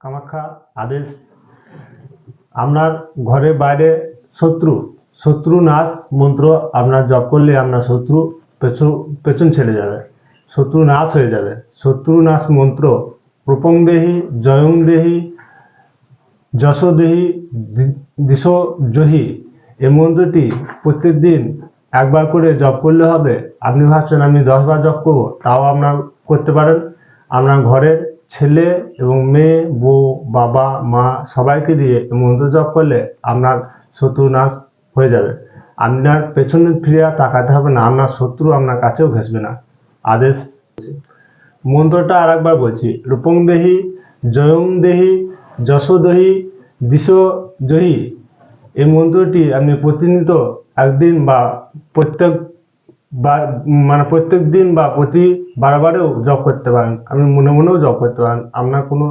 কামাখ্যা আদেশ। আপনার ঘরে বাইরে শত্রু শত্রু নাশ মন্ত্র, আপনার জপ করলে আপনার শত্রু পেছন পেছন ছেড়ে যাবে। শত্রু নাশ হয়ে যাবে। শত্রু নাশ মন্ত্র, রূপং দেহি, জয়ং দেহি, যশ দেহি, দি- দিশ জহি। এই মন্ত্রটি প্রত্যেক দিন একবার করে জপ করলে হবে। আপনি ভাবছেন আমি দশবার জপ করব, তাও আপনার করতে পারেন। আপনার ঘরের ছেলে এবং মেয়ে, বউ, বাবা, মা সবাইকে দিয়ে মন্ত্র জপ করলে আপনার শত্রু নাশ হয়ে যাবে। আপনার পেছনে ফিরে তাকাতে হবে না, আপনার শত্রু আপনার কাছেও ঘেসবে না। আদেশ। মন্ত্রটা আর একবার বলছি। রূপং দেহি, জয়ং দেহি, যশ দেহি এই মন্ত্রটি আপনি প্রতিনিয়ত একদিন বা প্রত্যেক মানে প্রত্যেক দিন বা প্রতি বারবারেও জপ করতে পারেন। আপনি মনে মনেও জপ করতে পারেন। আপনার কোনো